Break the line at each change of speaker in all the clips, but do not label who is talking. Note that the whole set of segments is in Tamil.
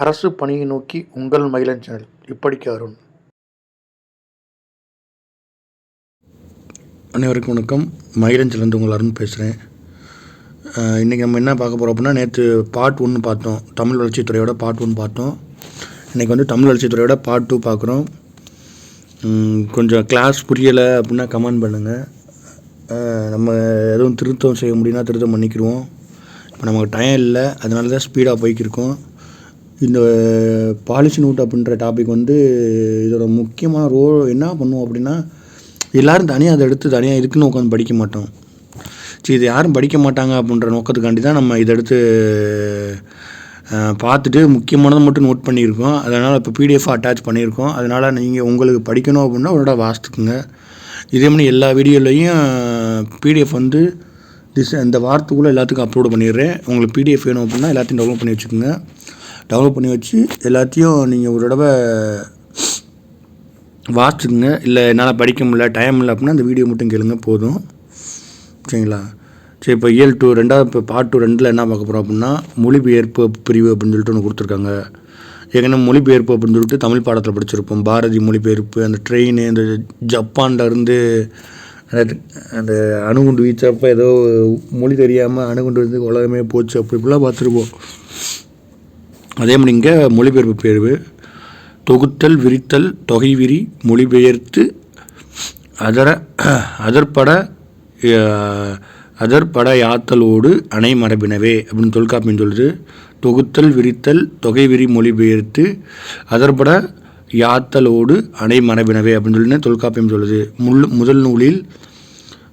அரசு பணியை நோக்கி உங்கள் மகிழன் சேனல். இப்படிக்கு அருண். அனைவருக்கும் வணக்கம். மகிழன் சேனல் உங்கள் அருண் பேசுகிறேன். இன்றைக்கி நம்ம என்ன பார்க்க போகிறோம் அப்படின்னா நேற்று பார்ட் ஒன்று பார்த்தோம். தமிழ் வளர்ச்சித்துறையோட பார்ட் ஒன்று பார்த்தோம். இன்றைக்கி வந்து தமிழ் வளர்ச்சித்துறையோட பார்ட் டூ பார்க்குறோம். கொஞ்சம் கிளாஸ் புரியலை அப்படின்னா கமெண்ட் பண்ணுங்கள் நம்ம எதுவும் திருத்தம் செய்ய முடியும்னா திருத்தம் பண்ணிக்கிடுவோம். இப்போ நமக்கு டைம் இல்லை அதனால தான் ஸ்பீடாக போய்க்கிருக்கோம். இந்த பாலிசி நோட் அப்படின்ற டாபிக் வந்து இதோட முக்கியமான ரோல் என்ன பண்ணுவோம் அப்படின்னா எல்லோரும் தனியாக அதை எடுத்து தனியாக இதுக்குன்னு உட்காந்து படிக்க மாட்டோம். சரி இதை யாரும் படிக்க மாட்டாங்க அப்படின்ற நோக்கத்துக்காண்டி தான் நம்ம இதை எடுத்து பார்த்துட்டு முக்கியமானதை மட்டும் நோட் பண்ணியிருக்கோம். அதனால் இப்போ பிடிஎஃப் அட்டாச் பண்ணியிருக்கோம். அதனால் நீங்கள் உங்களுக்கு படிக்கணும் அப்படின்னா ஒரு வாசித்துக்குங்க இதே மாதிரி எல்லா வீடியோலையும் பிடிஎஃப் வந்து திஸ் இந்த வாரத்துக்குள்ளே எல்லாத்துக்கும் அப்லோட் பண்ணிடுறேன். உங்களுக்கு பிடிஎஃப் வேணும் அப்படின்னா எல்லாத்தையும் டவுன்லோட் பண்ணி வச்சுக்கோங்க. டவுன்லோட் பண்ணி வச்சு எல்லாத்தையும் நீங்கள் ஒரு தடவை வாசிச்சுக்குங்க. இல்லை என்னால் படிக்க முடியல டைம் இல்லை அப்படின்னா அந்த வீடியோ மட்டும் கேளுங்க போதும். சரிங்களா? சரி இப்போ இயல் டூ ரெண்டாவது இப்போ பார்ட் டூ ரெண்டில் என்ன பார்க்க போகிறோம் அப்படின்னா மொழிபெயர்ப்பு பிரிவு அப்படின்னு சொல்லிட்டு ஒன்று கொடுத்துருக்காங்க. ஏற்கனவே மொழிபெயர்ப்பு அப்படின்னு சொல்லிட்டு தமிழ் பாடத்தில் படிச்சிருப்போம். பாரதி மொழிபெயர்ப்பு அந்த ட்ரெயின் இந்த ஜப்பான்லேருந்து அந்த- அந்த அணுகுண்டு வீச்சப்போ ஏதோ மொழி தெரியாமல் அணுகுண்டு வந்து உலகமே போச்சு. அப்படி இப்படிலாம் பார்த்துருப்போம். அதே மாதிரி இங்கே மொழிபெயர்ப்பு பேர்வு தொகுத்தல் விரித்தல் தொகைவிரி மொழிபெயர்த்து அதர அதற்பட அதற்பட யாத்தலோடு அணை மரபினவே அப்படின்னு தொல்காப்பியம் சொல்லுது. தொகுத்தல் விரித்தல் தொகைவிரி மொழிபெயர்த்து அதற்பட யாத்தலோடு அணை மரபினவே அப்படின்னு சொல்லி தொல்காப்பியம் சொல்லுது. முள் முதல் நூலில்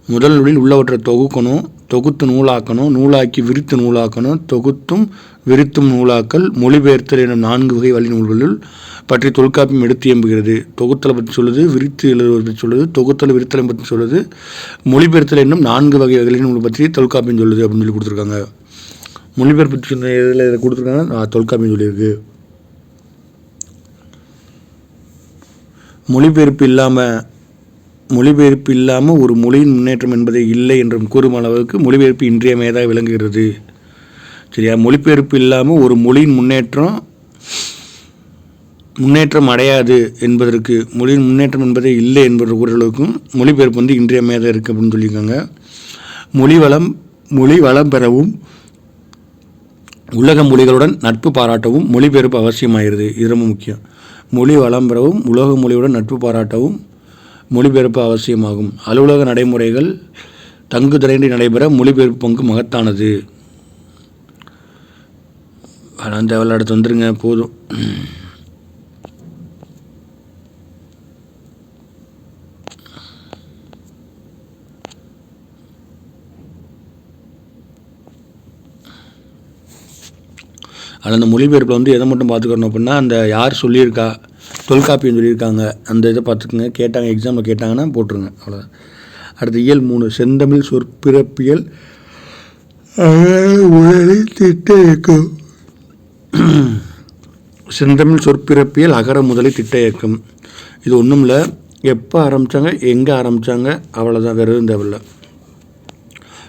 முதல் நூலில் உள்ளவற்றை தொகுக்கணும் தொகுத்து நூலாக்கணும் நூலாக்கி விரித்து நூலாக்கணும் தொகுத்தும் விரித்தும் நூலாக்கல் மொழிபெயர்த்தல் எனும் நான்கு வகை வழி நூல்களுள் பற்றி தொல்காப்பியம் எடுத்து எம்புகிறது தொகுத்தலை பற்றி சொல்லுது விரித்து எழுதுவது பற்றி சொல்லுது தொகுத்தல் விரித்தலை பற்றி சொல்லுது மொழிபெயர்த்தல் என்னும் நான்கு வகை வகை நூல் பற்றி தொல்காப்பியம் சொல்லுது அப்படின்னு சொல்லி கொடுத்துருக்காங்க. மொழிபெயர்ப்பு சொன்ன இதில் இதை கொடுத்துருக்காங்க நான் தொல்காப்பியம் சொல்லியிருக்கு. மொழிபெயர்ப்பு இல்லாமல் மொழிபெயர்ப்பு இல்லாமல் ஒரு மொழியின் முன்னேற்றம் என்பதே இல்லை என்றும் கூறும் அளவுக்கு மொழிபெயர்ப்பு இன்றியமையதாக விளங்குகிறது. சரியா? மொழிபெயர்ப்பு இல்லாமல் ஒரு மொழியின் முன்னேற்றம் முன்னேற்றம் அடையாது என்பதற்கு மொழியின் முன்னேற்றம் என்பதே இல்லை என்பது கூறுகளுக்கும் மொழிபெயர்ப்பு வந்து இன்றியமையாத இருக்குது அப்படின்னு சொல்லியிருக்காங்க. மொழி வளம் மொழி வளம் பெறவும் உலக மொழிகளுடன் நட்பு பாராட்டவும் மொழிபெயர்ப்பு அவசியமாகிறது. இது ரொம்ப முக்கியம். மொழி வளம் பெறவும் உலக மொழியுடன் நட்பு பாராட்டவும் மொழிபெயர்ப்பு அவசியமாகும். அலுவலக நடைமுறைகள் தங்குதடையின்றி நடைபெற மொழிபெயர்ப்பு பங்கு மகத்தானது. பணம் தேவையில்ல அடுத்து வந்துருங்க போதும். அந்த மொழிபெயர்ப்பில் வந்து எதை மட்டும் பார்த்துக்கணும் அப்படின்னா அந்த யார் சொல்லியிருக்கா தொல்காப்பியம் சொல்லியிருக்காங்க அந்த இதை பார்த்துக்குங்க. கேட்டாங்க எக்ஸாமில் கேட்டாங்கன்னா போட்டுருங்க அவ்வளோதான் அடுத்து இயல் மூணு செந்தமிழ் சொற்பிறப்பியல் உடலை திட்ட இருக்கும் செந்தமிழ் சொற்பிறப்பியல் அகர முதலி திட்ட இயக்கம் இது ஒன்றும் இல்லை எப்போ ஆரம்பித்தாங்க எங்கே ஆரம்பித்தாங்க அவ்வளோதான் வேறு எதுவும் தேவையில்லை.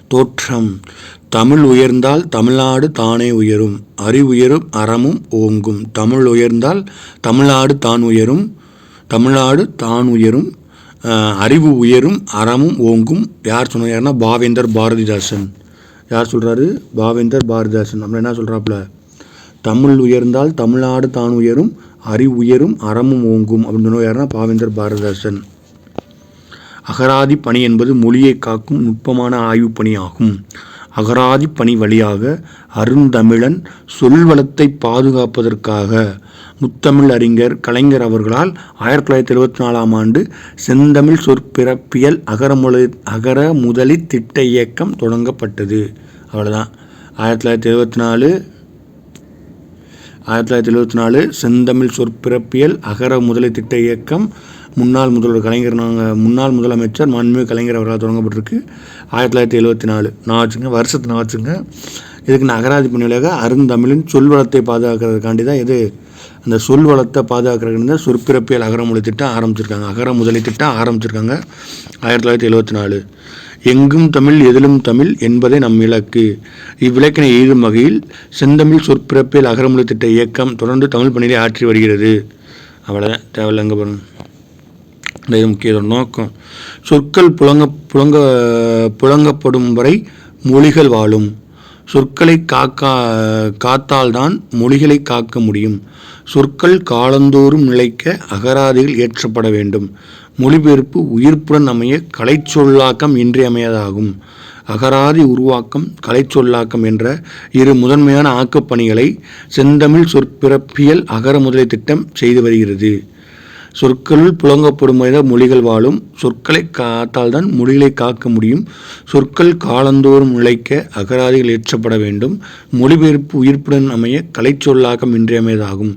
தோற்றம். தமிழ் உயர்ந்தால் தமிழ்நாடு தானே உயரும். அறிவுயரும் அறமும் ஓங்கும். தமிழ் உயர்ந்தால் தமிழ்நாடு தான் உயரும். தமிழ்நாடு தான் உயரும். அறிவு உயரும் அறமும் ஓங்கும். யார் சொன்னார் யாருன்னா பாவேந்தர் பாரதிதாசன். யார் சொல்கிறாரு பாவேந்தர் பாரதிதாசன். நம்ம என்ன சொல்கிறாப்புல தமிழ் உயர்ந்தால் தமிழ்நாடு தான் உயரும் அறிவு உயரும் அறமும் ஓங்கும் அப்படின்னு சொன்னவர் யாருன்னா பாவேந்தர் பாரதாசன் அகராதி பணி என்பது மொழியை காக்கும் நுட்பமான ஆய்வுப் பணி ஆகும். அகராதி பணி வழியாக அருந்தமிழன் சொல்வளத்தை பாதுகாப்பதற்காக முத்தமிழ் அறிஞர் கலைஞர் அவர்களால் ஆயிரத்தி தொள்ளாயிரத்தி எழுபத்தி நாலாம் ஆண்டு செந்தமிழ் சொற்பிறப்பியல் அகரமுலை அகர முதலி திட்ட இயக்கம் தொடங்கப்பட்டது. அவ்வளோதான் ஆயிரத்தி தொள்ளாயிரத்தி எழுபத்தி நாலு ஆயிரத்தி தொள்ளாயிரத்தி எழுபத்தி நாலு செந்தமிழ் சொற்பிறப்பியல் அகர முதலை திட்ட இயக்கம். முன்னாள் முதல்வர் கலைஞர் நாங்கள் முன்னாள் முதலமைச்சர் மாண்புமிகு கலைஞர் அவர்களால் தொடங்கப்பட்டிருக்கு. ஆயிரத்தி தொள்ளாயிரத்தி எழுபத்தி நாலு நான் வச்சுங்க வருஷத்து நான் வச்சுங்க இதுக்கு நான் அகராதி பணியாக அருந்தமிழின் சொல்வளத்தை பாதுகாக்கிறதுக்காண்டி தான் இது. அந்த சொல்வளத்தை பாதுகாக்கிறதுக்கு தான் சொற்பிறப்பியல் அகரமொழி திட்டம் ஆரம்பிச்சிருக்காங்க. அகர முதலை திட்டம் ஆரம்பிச்சிருக்காங்க. ஆயிரத்தி தொள்ளாயிரத்தி எழுபத்தி நாலு எங்கும் தமிழ் எதிலும் தமிழ் என்பதை நம் இலக்கு. இவ்விலக்கினை எழுதும் வகையில் செந்தமிழ் சொற்பிறப்பில் அகரமொழி திட்ட இயக்கம் தொடர்ந்து தமிழ் பணியை ஆற்றி வருகிறது. அவ்வளோதான் தேவையில்லைங்க பாருங்க இந்த இது முக்கிய நோக்கம். சொற்கள் புழங்க புழங்க புழங்கப்படும் வரை மொழிகள் வாழும். சொற்களை காக்கா காத்தால்தான் மொழிகளை காக்க முடியும். சொற்கள் காலந்தோறும் நிலைக்க அகராதிகள் ஏற்றப்பட வேண்டும். மொழிபெயர்ப்பு உயிர்ப்புடன் அமைய கலைச்சொல்லாக்கம் இன்றியமையாதாகும் அகராதி உருவாக்கம் கலைச்சொல்லாக்கம் என்ற இரு முதன்மையான ஆக்கப்பணிகளை செந்தமிழ் சொற்பிறப்பியல் அகர முதலை திட்டம் செய்து வருகிறது. சொற்கள் புழங்கப்படும் வரை மொழிகள் வாழும் சொற்களை காத்தால்தான் மொழிகளை காக்க முடியும். சொற்கள் காலந்தோறும் நிலைக்க அகராதிகள் ஏற்றப்பட வேண்டும். மொழிபெயர்ப்பு உயிர்ப்புடன் அமைய கலைச்சொல்லாக்கம் இன்றியமையதாகும்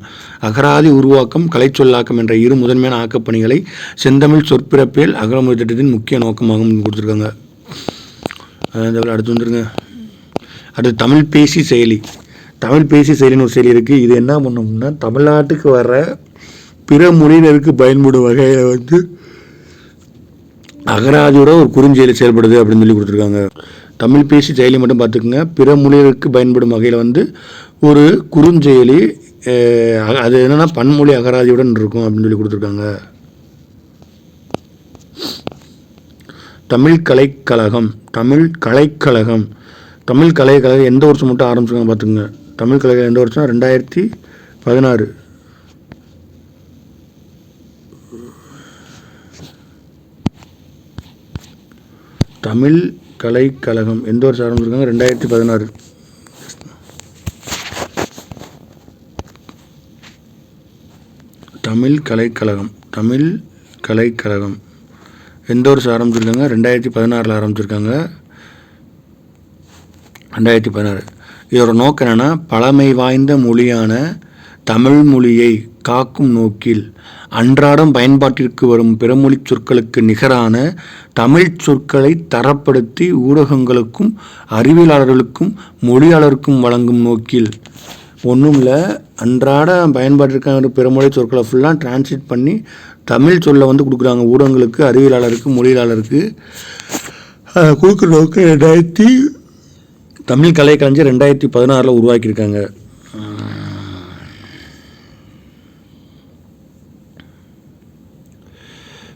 அகராதி உருவாக்கம் கலைச்சொல்லாக்கம் என்ற இரு முதன்மையான ஆக்கப்பணிகளை செந்தமிழ் சொற்பிறப்பியல் அகரமுறை திட்டத்தின் முக்கிய நோக்கமாகவும் கொடுத்துருக்காங்க. அடுத்து வந்துருங்க. அடுத்து தமிழ் பேசி செயலி. தமிழ் பேசி செயலின்னு ஒரு செயலி இருக்குது இது என்ன பண்ணோம்னா தமிழ்நாட்டுக்கு வர பிற மொழியினருக்கு பயன்படும் வகையில் வந்து அகராதியோட ஒரு குறுஞ்செயலி செயல்படுது அப்படின்னு சொல்லி கொடுத்துருக்காங்க. தமிழ் பேசி செயலி மட்டும் பார்த்துக்குங்க. பிற மொழிகளுக்கு பயன்படும் வகையில் வந்து ஒரு குறுஞ்செயலி அது என்னென்னா பன்மொழி அகராதியுடன் இருக்கும் அப்படின்னு சொல்லி கொடுத்துருக்காங்க. தமிழ் கலைக்கழகம் தமிழ் கலைக்கழகம் தமிழ் கலைக்கழகம் எந்த வருஷம் மட்டும் ஆரம்பிச்சிருக்காங்க பார்த்துக்குங்க. தமிழ் கலைக்கழகம் எந்த வருஷம் ரெண்டாயிரத்தி பதினாறு. தமிழ் கலைக்கழகம் எந்த வருஷம் ஆரம்பிச்சிருக்காங்க ரெண்டாயிரத்தி பதினாறு. தமிழ் கலைக்கழகம் தமிழ் கலைக்கழகம் எந்த வருஷம் ஆரம்பிச்சிருக்காங்க ரெண்டாயிரத்தி பதினாறில் ஆரம்பிச்சிருக்காங்க. ரெண்டாயிரத்தி பதினாறு. இதோட நோக்கம் என்னென்னா பழமை வாய்ந்த மொழியான தமிழ் மொழியை காக்கும் நோக்கில் அன்றாடம் பயன்பாட்டிற்கு வரும் பிறமொழி சொற்களுக்கு நிகரான தமிழ் சொற்களை தரப்படுத்தி ஊடகங்களுக்கும் அறிவியலாளர்களுக்கும் மொழியாளருக்கும் வழங்கும் நோக்கில். ஒன்றும் இல்லை அன்றாட பயன்பாட்டிற்கான பிறமொழி சொற்களை ஃபுல்லாக டிரான்ஸ்லேட் பண்ணி தமிழ் சொல்ல வந்து கொடுக்குறாங்க ஊடகங்களுக்கு அறிவியலாளருக்கு மொழியாளருக்கு. கொடுக்குற நோக்கம் ரெண்டாயிரத்தி தமிழ் கலைக்கலைஞர் ரெண்டாயிரத்தி பதினாறில் உருவாக்கியிருக்காங்க.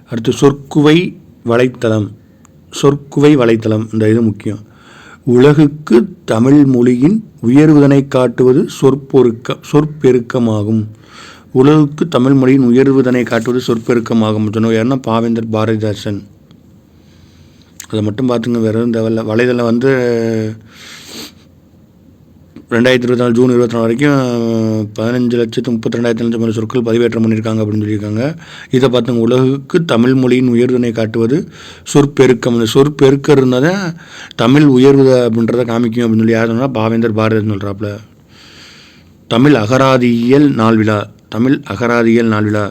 அடுத்து சொற்குவை வலைத்தளம். சொற்குவை வலைத்தளம் இந்த இது முக்கியம். உலகுக்கு தமிழ் மொழியின் உயர்வுதனை காட்டுவது சொற்பொருக்க சொற்பெருக்கமாகும். உலகுக்கு தமிழ் மொழியின் உயர்வுதனை காட்டுவது சொற்பெருக்கமாகும் சொன்னவர் யாருன்னா பாவேந்தர் பாரதிதாசன். அதை மட்டும் பார்த்துங்க வேறு எதுவும் தேவையில்ல. வலைதளம் வந்து ரெண்டாயிரத்தி இருபத்தி நாலு ஜூன் இருபத்தி நாலு வரைக்கும் பதினஞ்சு லட்சத்து முப்பத்தி ரெண்டாயிரத்தி லட்சம் சொற்கள் பதிவேற்றம் பண்ணியிருக்காங்க அப்படின்னு சொல்லியிருக்காங்க. இதை பார்த்துங்க உலகுக்கு தமிழ் மொழியின் உயர்வினை காட்டுவது சொற்பெருக்கம். அந்த சொற்பெருக்கம் இருந்தால் தான் தமிழ் உயர்வு அப்படின்றத காமிக்கும் அப்படின்னு சொல்லி யார் சொன்னால் பாவேந்தர் பாரதின்னு சொல்கிறாப்புல தமிழ் அகராதியியல் நாள் விழா தமிழ் அகராதியியல் நாள் விழா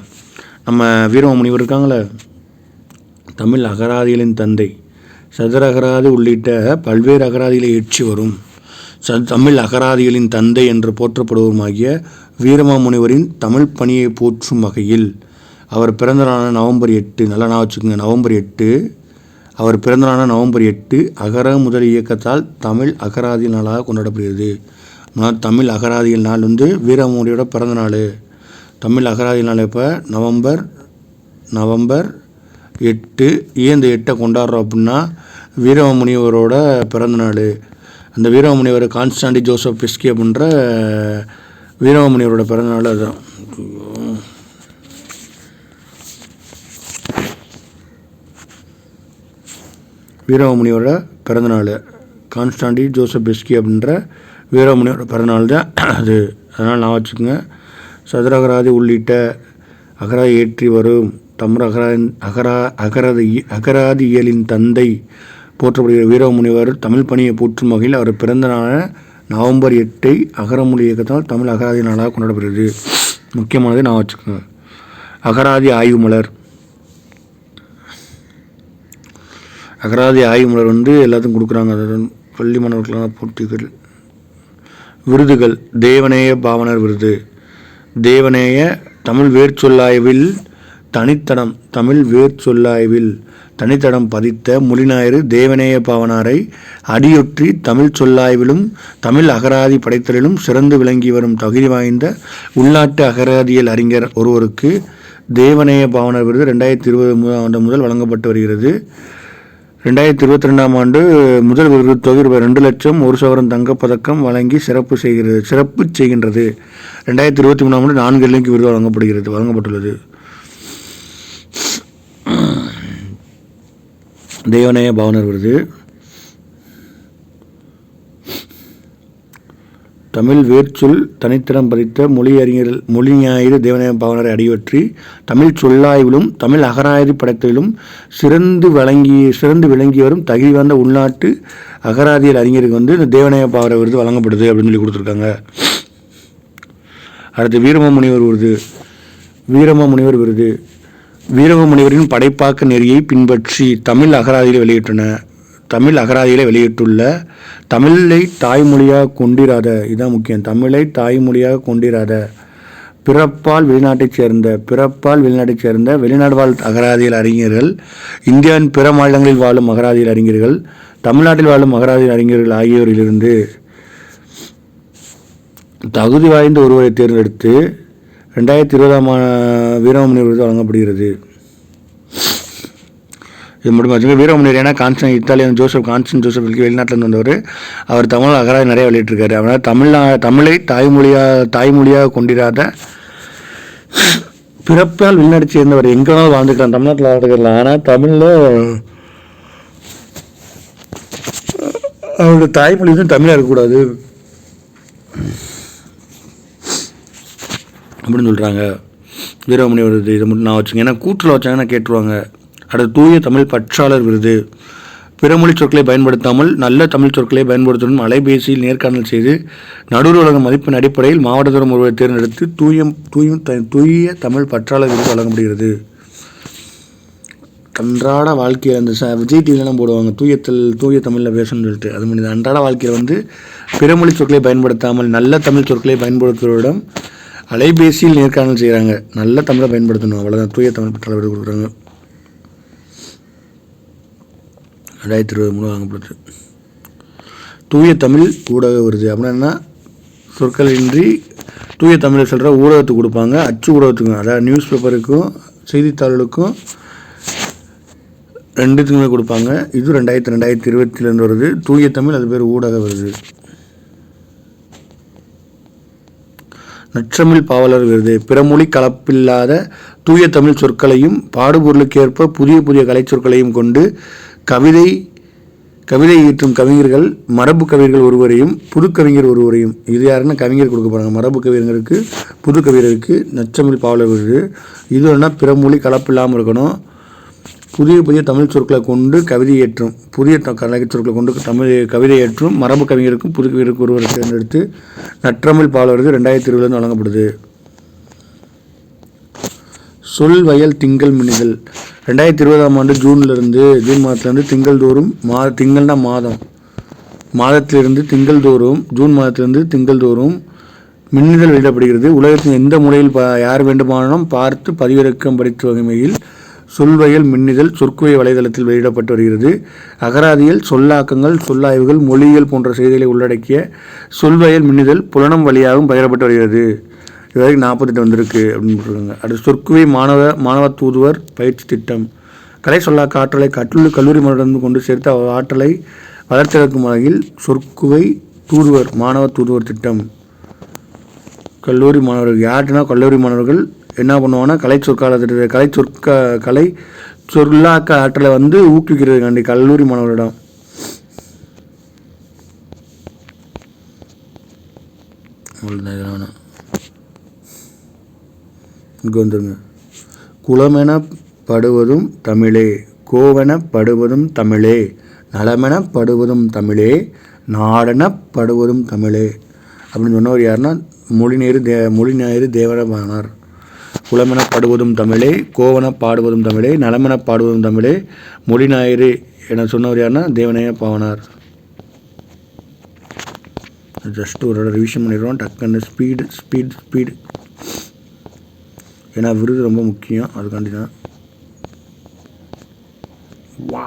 நம்ம வீரமுனிவர் இருக்காங்களே. தமிழ் அகராதிகளின் தந்தை. சதுர அகராதி உள்ளிட்ட பல்வேறு அகராதிகளை ஏற்றி வரும். தமிழ் அகராதிகளின் தந்தை என்று போற்றப்படுவருமாகிய வீரமாமுனிவரின் தமிழ் பணியை போற்றும் வகையில் அவர் பிறந்த நாளான நவம்பர் எட்டு நல்லா நான் வச்சுக்கோங்க நவம்பர் எட்டு. அவர் பிறந்த நாளான நவம்பர் எட்டு அகர முதல் இயக்கத்தால் தமிழ் அகராதி நாளாக கொண்டாடப்படுகிறது. தமிழ் அகராதிகள் நாள் வந்து வீரமாமுனியோட பிறந்த நாள் தமிழ் அகராதி நாள் இப்போ நவம்பர் நவம்பர் எட்டு. ஏன் இந்த எட்டை கொண்டாடுறோம் அப்படின்னா வீரமுனிவரோட பிறந்த நாள் அந்த வீரமுனிவர் கான்ஸ்டாண்டி ஜோசப் பிஸ்கி அப்படின்ற வீரமுனிவரோட பிறந்த பிறந்தநாள் அதுதான். வீரமுனிவரோட பிறந்தநாள் கான்ஸ்டாண்டி ஜோசப் பிஸ்கி அப்படின்ற வீரமுனிவரோட பிறந்தநாள் தான். அது அதனால் நான் வச்சுக்கோங்க. சதுரகராதி உள்ளிட்ட அகராதி ஏற்றி வரும் தமிழ் அகரா அகரா அகராதி அகராதி இயலின் தந்தை போற்றப்படுகிற வீரமுனிவர் தமிழ் பணியை போற்றும் வகையில் அவர் பிறந்த நாளான நவம்பர் எட்டை அகரமொழி இயக்கத்தால் தமிழ் அகராதி நாளாக கொண்டாடப்படுகிறது. முக்கியமானதை நான் வச்சுக்கோங்க. அகராதி ஆய்வு மலர். அகராதி ஆய்வு மலர் வந்து எல்லாத்துக்கும் கொடுக்குறாங்க. அது பள்ளி மாணவர்களான போட்டிகள் விருதுகள். தேவநேய பாவனர் விருது. தேவநேய தமிழ் வேர்ச்சொல்லாய்வில் தனித்தனம். தமிழ் வேர்ச்சொல்லாய்வில் தனித்தடம் பதித்த மொழிநாயரு தேவநேய பாவனாரை அடியொற்றி தமிழ் சொல்லாய்விலும் தமிழ் அகராதி படைத்தலிலும் சிறந்து விளங்கி வரும் தகுதி வாய்ந்த உள்நாட்டு அகராதியல் அறிஞர் ஒருவருக்கு தேவநேய பாவனர் விருது ரெண்டாயிரத்தி இருபது ஆண்டு முதல் வழங்கப்பட்டு வருகிறது. ரெண்டாயிரத்தி இருபத்தி ரெண்டாம் ஆண்டு முதல் விருது தொகை ரூபாய் ரெண்டு லட்சம் ஒரு சவரன் தங்கப்பதக்கம் வழங்கி சிறப்பு செய்கிறது சிறப்பு செய்கின்றது. ரெண்டாயிரத்தி இருபத்தி மூணாம் ஆண்டு நான்கு இலங்கை விருது வழங்கப்படுகிறது வழங்கப்பட்டுள்ளது. தெய்வநேய பவனர் விருது. தமிழ் வேர்ச்சொல் தனித்திறம் பதித்த மொழி அறிஞர் மொழி ஞாயிறு தேவநேய பவனரை அடிவற்றி தமிழ் சொல்லாய்விலும் தமிழ் அகராதி படைத்தலிலும் சிறந்து வழங்கி சிறந்து விளங்கி வரும் தகுதி வாய்ந்த உள்நாட்டு அகராதியல் அறிஞருக்கு வந்து இந்த தேவநேய பாவர விருது வழங்கப்படுது அப்படின்னு சொல்லி கொடுத்துருக்காங்க. அடுத்து வீரம முனிவர் விருது. வீரம முனிவர் விருது. வீரகமுனிவரின் படைப்பாக்க நெறியை பின்பற்றி தமிழ் அகராதியில் வெளியிட்டன. தமிழ் அகராதியில் வெளியிட்டுள்ள தமிழை தாய்மொழியாக கொண்டிராத இதுதான் முக்கியம். தமிழை தாய்மொழியாக கொண்டிராத பிறப்பால் வெளிநாட்டைச் சேர்ந்த பிறப்பால் வெளிநாட்டைச் சேர்ந்த வெளிநாடு வாழ் அகராதியல் அறிஞர்கள் இந்தியாவின் பிற மாநிலங்களில் வாழும் அகராதியல் அறிஞர்கள் தமிழ்நாட்டில் வாழும் அகராதியில் அறிஞர்கள் ஆகியோரிலிருந்து தகுதி வாய்ந்த ஒருவரை தேர்ந்தெடுத்து ரெண்டாயிரத்தி இருபதாம் வீரமணி விருது வழங்கப்படுகிறது. இது மட்டும் வச்சுங்க வீரமணி ஏன்னா Constantine Italian Joseph Constantine Joseph வெளிநாட்டில் வந்தவர். அவர் தமிழ் அகராதி நிறைய வெளியிட்டிருக்காரு. அதனால் தமிழ்நா தமிழை தாய்மொழியாக தாய்மொழியாக கொண்டிராத பிறப்பால் வெளிநாடு சேர்ந்தவர் எங்கேனாலும் வாழ்ந்துக்கலாம் தமிழ்நாட்டில் வாழ்ந்துக்கலாம் ஆனால் தமிழில் அவருடைய தாய்மொழி வந்து தமிழாக இருக்கக்கூடாது. அப்படின்னு சொல்கிறாங்க வீரமணி விருது இதை மட்டும் நான் வச்சுங்க ஏன்னா கூற்றில் வச்சாங்கன்னா கேட்டுருவாங்க. அடுத்து தூய தமிழ் பற்றாளர் விருது. பிறமொழி சொற்களை பயன்படுத்தாமல் நல்ல தமிழ் சொற்களை பயன்படுத்தணும். அலைபேசியில் நேர்காணல் செய்து நடுவர் உலக மதிப்பின் அடிப்படையில் மாவட்டத்தோறும் ஒருவரை தேர்ந்தெடுத்து தூயம் தூயும் தூய தமிழ் பற்றாளர் விருது வழங்கப்படுகிறது. அன்றாட வாழ்க்கையில் அந்த ச விஜய் டிவிலாம் போடுவாங்க. தூயத்தில் தூய தமிழில் பேசணும்னு சொல்லிட்டு. அது மாதிரி அன்றாட வாழ்க்கையில் வந்து பிறமொழி சொற்களை பயன்படுத்தாமல் நல்ல தமிழ் சொற்களை பயன்படுத்துவதிடம் அலைபேசியில் நேர்காணல் செய்கிறாங்க நல்ல தமிழை பயன்படுத்தணும். அவ்வளோதான் தூய தமிழ் பற்றால் விருது கொடுக்குறாங்க. ரெண்டாயிரத்தி இருபது மூணு வாங்கப்படுது தூய தமிழ் ஊடக வருது. அப்படின்னா சொற்களின்றி தூய தமிழை சொல்கிற ஊடகத்துக்கு கொடுப்பாங்க. அச்சு ஊடகத்துக்கும் அதாவது நியூஸ் பேப்பருக்கும் செய்தித்தாள்களுக்கும் ரெண்டுத்துக்குமே கொடுப்பாங்க. இது ரெண்டாயிரத்தி ரெண்டாயிரத்தி இருபத்திலேருந்து வருது. தூய தமிழ் அது பேர் ஊடக வருது. நற்றமிழ் பாவலர் விருது பிறமொழி கலப்பில்லாத தூய தமிழ் சொற்களையும் பாடுபொருளுக்கேற்ப புதிய புதிய கலைச்சொற்களையும் கொண்டு கவிதை கவிதை இயற்றும் கவிஞர்கள் மரபு கவிஞர்கள் ஒருவரையும் புது கவிஞர் ஒருவரையும் இது யாருன்னா கவிஞர் கொடுக்க போகிறாங்க மரபு கவிஞருக்கு புது கவிஞருக்கு நச்சமிழ் பாவலர் விருது இது என்ன பிறமொழி கலப்பில்லாமல் இருக்கணும். புதிய புதிய தமிழ் சொற்களை கொண்டு கவிதை ஏற்றும் புதிய கலை சொற்களை கொண்டு தமிழ் கவிதை ஏற்றும் மரபு கவிஞருக்கும் புது கவிஞருக்கு ஒருவரை தேர்ந்தெடுத்து நற்றமிழ் பாவலருக்கு ரெண்டாயிரத்தி இருபதுலேருந்து வழங்கப்படுது. சொல் வயல் திங்கள் மின்னிதழ். ரெண்டாயிரத்தி இருபதாம் ஆண்டு ஜூன்லேருந்து ஜூன் மாதத்துலேருந்து திங்கள் தோறும் மா திங்கள்னா மாதம். மாதத்திலிருந்து திங்கள் தோறும் ஜூன் மாதத்திலிருந்து திங்கள் தோறும் மின்னிதழ் வெளியிடப்படுகிறது. உலகத்தின் எந்த மூலையில் பா யார் வேண்டுமானாலும் பார்த்து பதிவிறக்கம் படித்த வகைமையில் சொல்வயல் மின்னிதழ் சொற்குவை வலைதளத்தில் வெளியிடப்பட்டு வருகிறது. அகராதியல் சொல்லாக்கங்கள் சொல்லாய்வுகள் மொழியியல் போன்ற செய்திகளை உள்ளடக்கிய சொல்வயல் மின்னிதழ் புலனம் வழியாகவும் பகிரப்பட்டு வருகிறது. இதுவரைக்கும் நாற்பத்தெட்டு வந்திருக்கு அப்படின்னு சொல்கிறாங்க அடுத்து சொற்குவை மாணவ மாணவ தூதுவர் பயிற்சி திட்டம். கலை சொல்லாக்க ஆற்றலை கல்லூரி கல்லூரி மாணவரிடம் கொண்டு சேர்த்து அவர் ஆற்றலை வளர்த்தெடுக்கும் வகையில் சொற்குவை தூதுவர் மாணவ தூதுவர் திட்டம். கல்லூரி மாணவர்கள் யார்ட்டுனா கல்லூரி மாணவர்கள் என்ன பண்ணுவாங்கன்னா கலை சொற்காலத்திட்ட கலை சொற்க கலை சொல்லாக்க ஆற்றலை வந்து ஊக்குவிக்கிறதுக்காண்டி கல்லூரி மாணவர்களிடம். இங்கே வந்துருங்க. குளமெனப்படுவதும் தமிழே கோவெனப்படுவதும் தமிழே நலமெனப்படுவதும் தமிழே நாடெனப்படுவதும் தமிழே. அப்படின்னு சொன்னவர் யாருன்னா மொழிநேரு தே மொழிஞாயிறு தேவரபானார் குளமெனப்படுவதும் தமிழே கோவன பாடுவதும் தமிழே நலமென பாடுவதும் தமிழே. மொழிஞாயிறு என சொன்னவர் யாருன்னா தேவனைய பாவனார். ஜஸ்ட் ஒரு ரிவிஷன் பண்ணிடுறோம். டக்குன்னு ஸ்பீடு ஸ்பீட் ஸ்பீடு ஏன்னா விருது ரொம்ப முக்கியம். அதுக்காண்டி தான். வா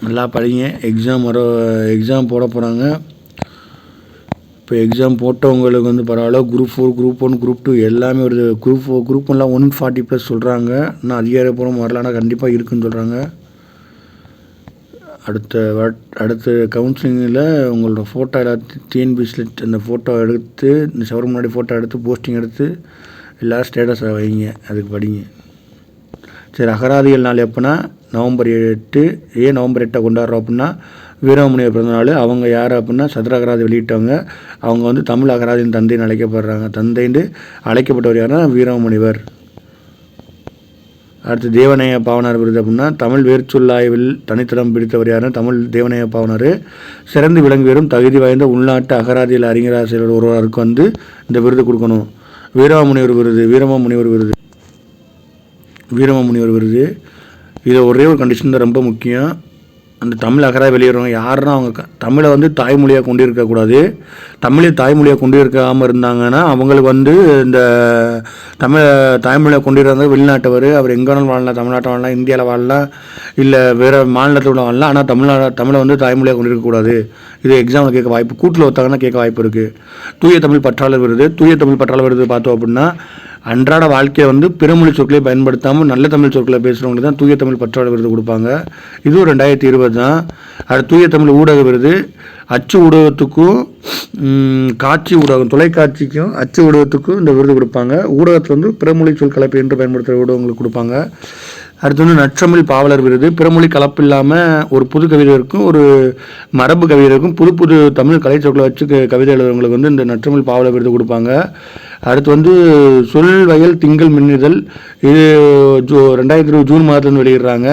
நல்லா படிங்க. எக்ஸாம் வர எக்ஸாம் போட போகிறாங்க இப்போ எக்ஸாம் போட்டவங்களுக்கு வந்து பரவாயில்ல group four group one group two எல்லாமே வருது. குரூப் ஃபோர் குரூப் ஒன்லாம் ஒன் ஃபார்ட்டி ப்ளஸ் சொல்கிறாங்க இன்னும் அதிகாரப்பூர்வம் வரலான்னா கண்டிப்பாக இருக்குன்னு சொல்கிறாங்க அடுத்த அடுத்த கவுன்சிலிங்கில் உங்களோட ஃபோட்டோ எல்லாத்தையும் டிஎன்பிசியில் அந்த ஃபோட்டோ எடுத்து இந்த சவர் முன்னாடி ஃபோட்டோ எடுத்து போஸ்டிங் எடுத்து எல்லா ஸ்டேட்டஸை வைங்க. அதுக்கு படிங்க. சரி அகராதிகள் நாள் எப்போனா நவம்பர் எட்டு ஏன் நவம்பர் எட்டை கொண்டாடுறோம் அப்படின்னா வீரமுனிவர் பிறந்தநாள் அவங்க யார் அப்படின்னா சதுர அகராதி வெளியிட்டவங்க. அவங்க வந்து தமிழ் அகராதியின் தந்தைன்னு அழைக்கப்படுறாங்க. தந்தைன்னு அழைக்கப்பட்டவர் யாருன்னா வீரமணிவர். அடுத்து தேவநேய பாவனார் விருது அப்படின்னா தமிழ் வேர்ச்சொல்லாய்வில் தனித்திடம் பிடித்தவர் யாருன்னா தமிழ் தேவநேய பாவனார். சிறந்து விளங்கி வரும் தகுதி வாய்ந்த உள்நாட்டு அகராதியில் அறிஞராசிரியர் ஒருவருக்கு வந்து இந்த விருது கொடுக்கணும். வீரமுனிவர் விருது வீரமாமுனிவர் விருது. வீரமாமுனிவர் விருது. இதில் ஒரே ஒரு கண்டிஷன் தான் ரொம்ப முக்கியம். அந்த தமிழ் அகராக வெளியிடுறவங்க யாருன்னா அவங்க தமிழை வந்து தாய்மொழியாக கொண்டு இருக்கக்கூடாது தமிழை தாய்மொழியாக கொண்டு இருக்காமல் இருந்தாங்கன்னா அவங்களுக்கு வந்து இந்த தமிழ் தாய்மொழியை கொண்டு இருந்தால் வெளிநாட்டவர் அவர் எங்கே வேணாலும் வாழலாம் தமிழ்நாட்டை வாழலாம் இந்தியாவில் வாழலாம் இல்லை வேறு மாநிலத்தில் உள்ள வாழலாம் ஆனால் தமிழ்நாடு தமிழை வந்து தாய்மொழியாக கொண்டு இருக்கக்கூடாது இது எக்ஸாமில் கேட்க வாய்ப்பு கூட்டில் ஒருத்தாங்கன்னா கேட்க வாய்ப்பு இருக்குது தூய தமிழ் பற்றாளர் விருது. தூய தமிழ் பற்றாளர் விருது பார்த்தோம் அப்படின்னா அன்றாட வாழ்க்கையை வந்து பிறமொழி சொற்களை பயன்படுத்தாமல் நல்ல தமிழ் சொற்களை பேசுகிறவங்களுக்கு தான் தூய தமிழ் பற்றாளர் விருது கொடுப்பாங்க. இதுவும் ரெண்டாயிரத்தி இருபது தான். அது தூய தமிழ் ஊடக விருது. அச்சு ஊடகத்துக்கும் காட்சி ஊடகம் தொலைக்காட்சிக்கும் அச்சு ஊடகத்துக்கும் இந்த விருது கொடுப்பாங்க. ஊடகத்தில் வந்து பிறமொழி சொல் கலப்பு என்று பயன்படுத்துகிற ஊடகங்களுக்கு கொடுப்பாங்க. அடுத்து வந்து நற்றமிழ் பாவலர் விருது. பிறமொழி கலப்பு இல்லாமல் ஒரு புது கவிதைக்கும் ஒரு மரபு கவிதைக்கும் புது புது தமிழ் கலைச்சொற்களை வச்சு கவிதை எழுதுறவங்களுக்கு வந்து இந்த நற்றமிழ் பாவலர் விருது கொடுப்பாங்க. அடுத்து வந்து சொல் வயல் திங்கள் மின்னிதழ் இது ஜூ ரெண்டாயிரத்தி இருபது ஜூன் மாதத்துலேருந்து வெளியிடுறாங்க.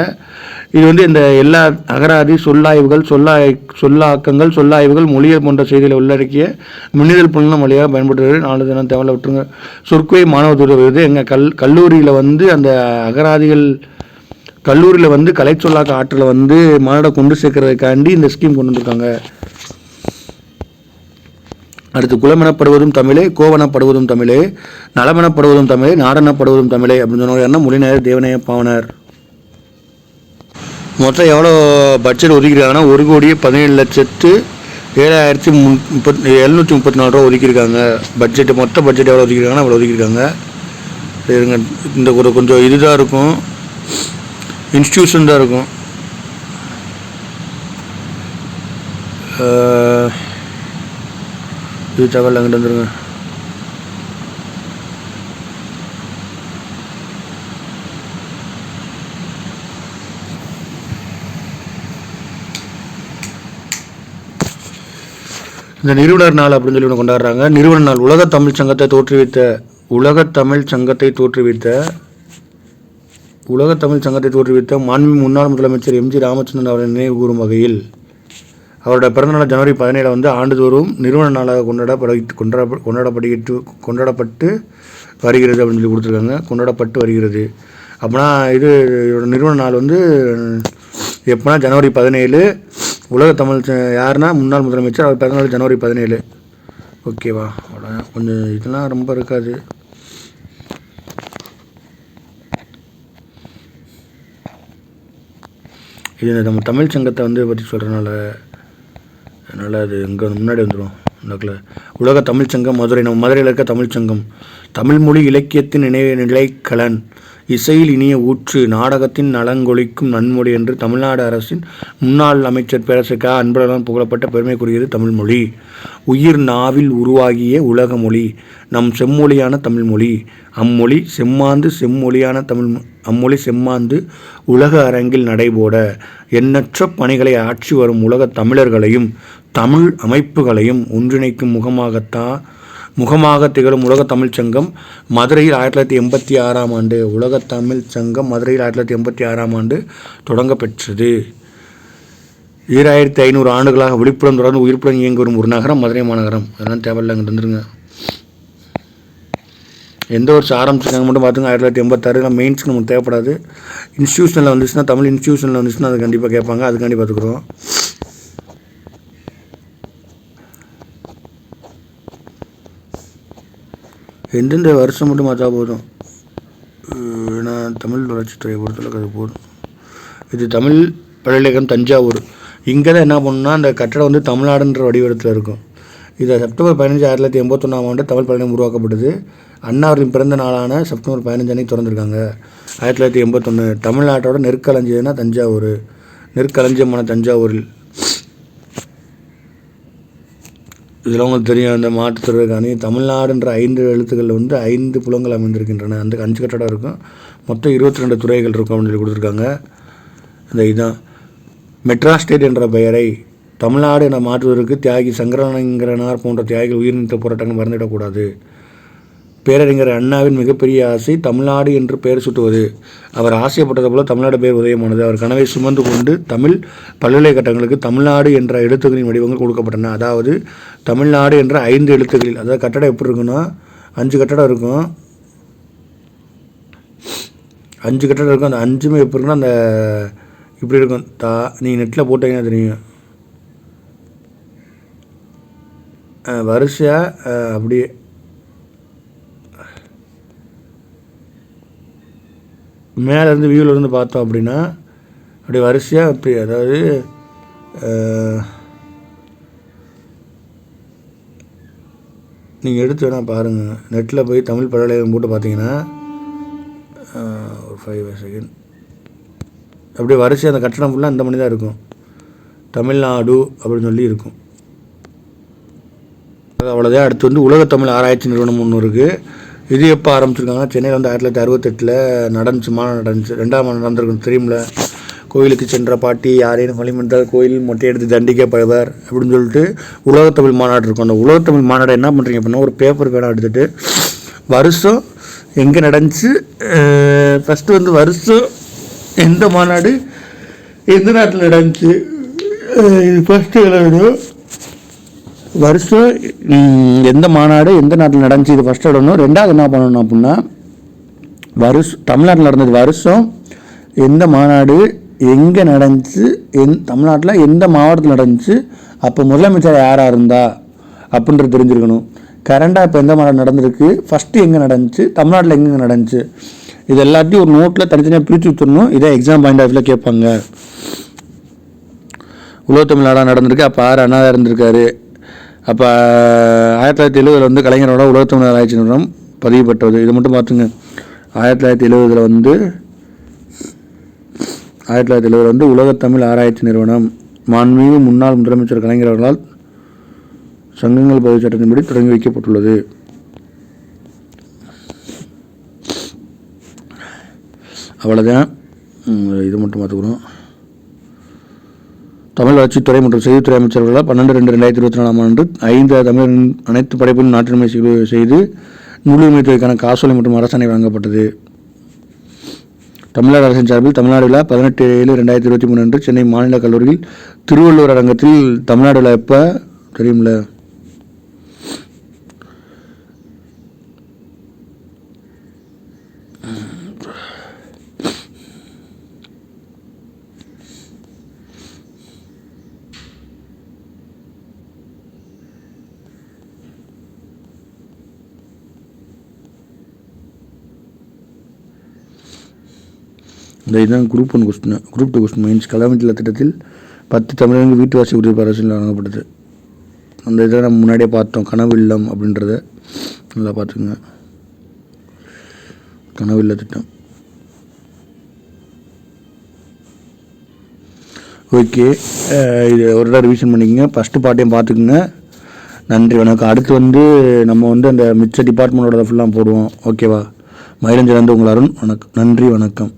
இது வந்து இந்த எல்லா அகராதி சொல்லாய்வுகள் சொல்லாய் சொல்லாக்கங்கள் சொல்லாய்வுகள் மொழியல் போன்ற செய்திகளை உள்ளடக்கிய மின்னிதழ் புலன மொழியாக பயன்படுத்துகிறது நாலு தினம் தேவையில் விட்டுருங்க. சொற்கை மாணவ துறை விருது எங்கள் கல் கல்லூரியில் வந்து அந்த அகராதிகள் கல்லூரியில் வந்து கலை சொல்லாக்க ஆற்றலை வந்து மாநாட கொண்டு சேர்க்கறதுக்காண்டி இந்த ஸ்கீம் கொண்டு வந்திருக்காங்க. அடுத்து குலமெனப்படுவதும் தமிழே கோவனப்படுவதும் தமிழே நலமெனப்படுவதும் தமிழே நாடனப்படுவதும் தமிழே அப்படின்னு சொன்னவர் என்ன மொழிநேயர் தேவநேய பாவனர் மொத்தம் எவ்வளோ பட்ஜெட் ஒதுக்கிறாங்கன்னா ஒரு கோடியே பதினேழு லட்சத்து ஏழாயிரத்தி முன் முப்பத் எழுநூற்றி முப்பத்தி நாலு ரூபா ஒதுக்கியிருக்காங்க. பட்ஜெட் மொத்த பட்ஜெட் எவ்வளோ ஒதுக்கியிருக்காங்கன்னா அவ்வளோ ஒதுக்கியிருக்காங்க. இருங்க இந்த ஒரு கொஞ்சம் இதுதான் இருக்கும். இன்ஸ்டியூஷன் தான் இருக்கும். இது தகவல் அங்கிட்டு வந்துருங்க இந்த நிறுவனர் நாள் அப்படின்னு சொல்லி ஒன்று கொண்டாடுறாங்க. நிறுவனர் நாள் உலக தமிழ் சங்கத்தை தோற்றுவித்த உலக தமிழ் சங்கத்தை தோற்றுவித்த உலக தமிழ் சங்கத்தை தோற்றுவித்த மாண்பு முன்னாள் முதலமைச்சர் எம்ஜி ராமச்சந்திரன் அவரை நினைவு கூறும் வகையில் அவரோட பிறந்தநாள் ஜனவரி பதினேழு வந்து ஆண்டுதோறும் நிறுவன நாளாக கொண்டாடப்பட கொண்டாட கொண்டாடப்பட்டு கொண்டாடப்பட்டு வருகிறது அப்படின்னு சொல்லி கொடுத்துருக்காங்க. கொண்டாடப்பட்டு வருகிறது. அப்படின்னா இது இதோட நிறுவன நாள் வந்து எப்போனா ஜனவரி பதினேழு. உலக தமிழ் ச- யாருன்னா முன்னாள் முதலமைச்சர் அவர் பிறந்தநாள் ஜனவரி பதினேழு. ஓகேவா அவ்வளோதான் கொஞ்சம் இதெல்லாம் ரொம்ப இருக்காது. இது நம்ம தமிழ் சங்கத்தை வந்து பற்றி சொல்கிறனால அதனால் அது எங்கே முன்னாடி வந்துடும் உலகில் உலக தமிழ்ச்சங்கம் மதுரை நம்ம மதுரையில் இருக்க தமிழ்ச்சங்கம் சங்கம். இலக்கியத்தின் நினைவு நிலைக்கலன் இசையில் இனிய ஊற்று நாடகத்தின் நலங்கொழிக்கும் நன்மொழி என்று தமிழ்நாடு அரசின் முன்னாள் அமைச்சர் பேரரசுக்கா அன்பழகன் புகழப்பட்ட பெருமைக்குரியது தமிழ்மொழி. உயிர் நாவில் உருவாகிய உலக மொழி நம் செம்மொழியான தமிழ்மொழி. அம்மொழி செம்மாந்து செம்மொழியான தமிழ் அம்மொழி செம்மாந்து உலக அரங்கில் நடைபோட எண்ணற்ற பணிகளை ஆற்றி வரும் உலகத் தமிழர்களையும் தமிழ் அமைப்புகளையும் ஒன்றிணைக்கும் முகமாகத்தான் முகமாக திகழும் உலக தமிழ் சங்கம் மதுரையில் ஆயிரத்தி தொள்ளாயிரத்தி எண்பத்தி ஆறாம் ஆண்டு உலக தமிழ் சங்கம் மதுரையில் ஆயிரத்தி தொள்ளாயிரத்தி எண்பத்தி ஆறாம் ஆண்டு தொடங்கப்பெற்றது ஈராயிரத்தி ஐநூறு ஆண்டுகளாக விழிப்புடன் தொடர்ந்து உயிர்ப்புடன் இயங்கி வரும் ஒரு நகரம் மதுரை மாநகரம். அதெல்லாம் தேவையில்லை அங்கே வந்துருங்க எந்த வருஷம் ஆரம்பிச்சிருக்காங்க மட்டும் பார்த்துங்க ஆயிரத்தி தொள்ளாயிரத்தி எண்பத்தாறு மெயின்ஸ்க்கு நமக்கு தேவைப்படாது. இன்ஸ்டியூஷனில் வந்துச்சுன்னா தமிழ் இன்ஸ்டியூஷனில் வந்துச்சுன்னா அது கண்டிப்பாக கேட்பாங்க அதுக்காண்டி பார்த்துக்குறோம். எந்தெந்த வருஷம் மட்டும் பார்த்தா போதும். ஏன்னா தமிழ் வளர்ச்சித்துறையை பொறுத்தளவுக்கு அது போதும். இது தமிழ் பல்கலைக்கழகம் தஞ்சாவூர். இங்கே தான் என்ன பண்ணணும்னா அந்த கட்டடம் வந்து தமிழ்நாடுன்ற வடிவத்தில் இருக்கும். இது செப்டம்பர் பதினஞ்சு ஆயிரத்தி தொள்ளாயிரத்தி எண்பத்தொன்னாம் ஆண்டு தமிழ் பல்கலைக்கழகம் உருவாக்கப்பட்டது. அன்னாரின் பிறந்த நாளான செப்டம்பர் பதினஞ்சு அன்னைக்கு திறந்திருக்காங்க. ஆயிரத்தி தொள்ளாயிரத்தி எண்பத்தொன்று தமிழ்நாட்டோட நெற்களஞ்சியம்னா தஞ்சாவூர். நெற்களஞ்சியமான தஞ்சாவூரில். இதில் உங்களுக்கு தெரியும். அந்த மாற்றுத்துறைக்காணி தமிழ்நாடுன்ற ஐந்து எழுத்துக்களில் வந்து ஐந்து புலங்கள் அமைந்திருக்கின்றன. அந்த அஞ்சு கட்டடம் இருக்கும். மொத்தம் இருபத்தி ரெண்டு துறைகள் இருக்கும் அப்படின்னு சொல்லி கொடுத்துருக்காங்க. இந்த இதுதான். மெட்ராஸ் ஸ்டேட் என்ற பெயரை தமிழ்நாடு என மாற்றுவதற்கு தியாகி சங்கரலிங்கரனார் போன்ற தியாகிகள் உயிர்நீத்த போராட்டங்கள் மறந்துவிடக்கூடாது. பேரறிஞர் அண்ணாவின் மிகப்பெரிய ஆசை தமிழ்நாடு என்று பெயர் சுட்டுவது. அவர் ஆசைப்பட்டது போல தமிழ்நாடு பெயர் உதயமானது. அவர் கனவை சுமந்து கொண்டு தமிழ் பல்கலைக்கழகங்களுக்கு தமிழ்நாடு என்ற எழுத்துக்களின் வடிவங்கள் கொடுக்கப்பட்டன. அதாவது தமிழ்நாடு என்ற ஐந்து எழுத்துக்களில் அதாவது கட்டடம் எப்படி இருக்குன்னா அஞ்சு கட்டடம் இருக்கும். அஞ்சு கட்டடம் இருக்கும். அந்த அஞ்சுமே எப்படி இருக்குன்னா அந்த இப்படி இருக்கும். தா நீங்கள் நெட்டில் போட்டீங்கன்னா தெரியும். வரிசையாக அப்படியே மேலேருந்து வியூவிலேருந்து பார்த்தோம் அப்படின்னா அப்படி வரிசையாக இப்படி அதாவது நீங்கள் எடுத்து வேணால் பாருங்கள் நெட்டில் போய் தமிழ் பல்கலைக்கழகம் போட்டு பார்த்தீங்கன்னா ஒரு ஃபைவ் செகண்ட் அப்படியே வரிசை அந்த கட்டணம் ஃபுல்லாக அந்த மணி தான் இருக்கும். தமிழ்நாடு அப்படின்னு சொல்லி இருக்கும். அவ்வளோதான் அடுத்து வந்து உலகத்தமிழ் ஆராய்ச்சி நிறுவனம் ஒன்று இருக்குது இது எப்போ ஆரம்பிச்சிருக்காங்க. சென்னையில் வந்து ஆயிரத்தி தொள்ளாயிரத்தி அறுபத்தெட்டில் நடந்துச்சு மாநாடு நடந்துச்சு. ரெண்டாம் நடந்திருக்கும் தெரியுமில்ல கோயிலுக்கு சென்ற பாட்டி யாரேனும் வழிமன்றால் கோயில் மொட்டை எடுத்து தண்டிக்கப்படுவார் அப்படின்னு சொல்லிட்டு உலகத்தமிழ் மாநாடு இருக்கும். அந்த உலகத்தமிழ் மாநாடு என்ன பண்ணுறீங்க அப்படின்னா ஒரு பேப்பர் பேனா எடுத்துகிட்டு வருஷம் எங்கே நடந்துச்சு? ஃபஸ்ட்டு வந்து வருஷம் எந்த மாநாடு எந்த நாட்டில் நடந்துச்சு? இது ஃபஸ்ட்டு எழுதணும் வருஷம் எந்த மாநாடு எந்த நாட்டில் நடந்துச்சு இது ஃபஸ்ட்டு இடணும் ரெண்டாவது என்ன பண்ணணும் அப்படின்னா வருஷம் தமிழ்நாட்டில் நடந்தது வருஷம் எந்த மாநாடு எங்கே நடந்துச்சு எந் தமிழ்நாட்டில் எந்த மாவட்டத்தில் நடந்துச்சு அப்போ முதலமைச்சர் யாராக இருந்தா அப்படின்றது தெரிஞ்சிருக்கணும். கரண்டாக இப்போ எந்த மாநாடு நடந்திருக்கு ஃபஸ்ட்டு எங்கே நடந்துச்சு தமிழ்நாட்டில் எங்கெங்கே நடந்துச்சு இது எல்லாத்தையும் ஒரு நோட்டில் தனித்தனியாக பிரித்து வச்சிடணும். இதே எக்ஸாம் பாயிண்ட் ஆஃப்ல கேட்பாங்க. உலகத்தமிழ் நாடாக நடந்திருக்கு அப்போ ஆறு அண்ணா இருந்திருக்காரு அப்போ ஆயிரத்தி தொள்ளாயிரத்தி எழுபதில் வந்து கலைஞரோட உலகத்தமிழர் ஆராய்ச்சி நிறுவனம் பதிவு பெற்றது இது மட்டும் பார்த்துங்க. ஆயிரத்தி தொள்ளாயிரத்தி எழுபதில் வந்து ஆயிரத்தி தொள்ளாயிரத்தி எழுபதில் வந்து உலகத்தமிழ் ஆராய்ச்சி நிறுவனம் மாண்புமிகு முன்னாள் முதலமைச்சர் கலைஞர் அவர்களால் சங்கங்கள் பதிவு சட்டத்தின்படி தொடங்கி வைக்கப்பட்டுள்ளது. அவ்வளோதான் இது மட்டும் பார்த்துக்கிறோம் தமிழ் வளர்ச்சித்துறை மற்றும் செய்தித்துறை அமைச்சர்களால் பன்னெண்டு ரெண்டு ரெண்டாயிரத்தி இருபத்தி நாலாம் ஆண்டு ஐந்து தமிழ் அனைத்து படைப்பிலும் நாட்டுரிமை செய்து நூலுரிமைத்துறைக்கான காசோலை மற்றும் அரசாணை வழங்கப்பட்டது. தமிழ்நாடு அரசின் சார்பில் தமிழ்நாடு விழா பதினெட்டு ஏழு ரெண்டாயிரத்தி இருபத்தி மூணு அன்று சென்னை மாநில கல்லூரியில் திருவள்ளுவர் அரங்கத்தில் தமிழ்நாடு விழா எப்போ தெரியுமில்ல இந்த இதுதான் group one question group two question mains கலாமிட்டில் திட்டத்தில் பத்து தமிழர்கள் வீட்டு வாசி உறுதி அரசியல் வழங்கப்பட்டது. அந்த இதை நம்ம முன்னாடியே பார்த்தோம். கனவு இல்லம் அப்படின்றத நல்லா பார்த்துக்குங்க. கனவு இல்ல திட்டம். ஓகே இது ஒரு தடவை ரிவிஷன் பண்ணிக்கோங்க. ஃபஸ்ட்டு பாட்டையும் பார்த்துக்குங்க. நன்றி வணக்கம். அடுத்து வந்து நம்ம வந்து அந்த மிச்ச டிபார்ட்மெண்ட்டோட ஃபுல்லாக போடுவோம். ஓகேவா மயிலஞ்சலேருந்து உங்கள் அருண் வணக்கம். நன்றி வணக்கம்.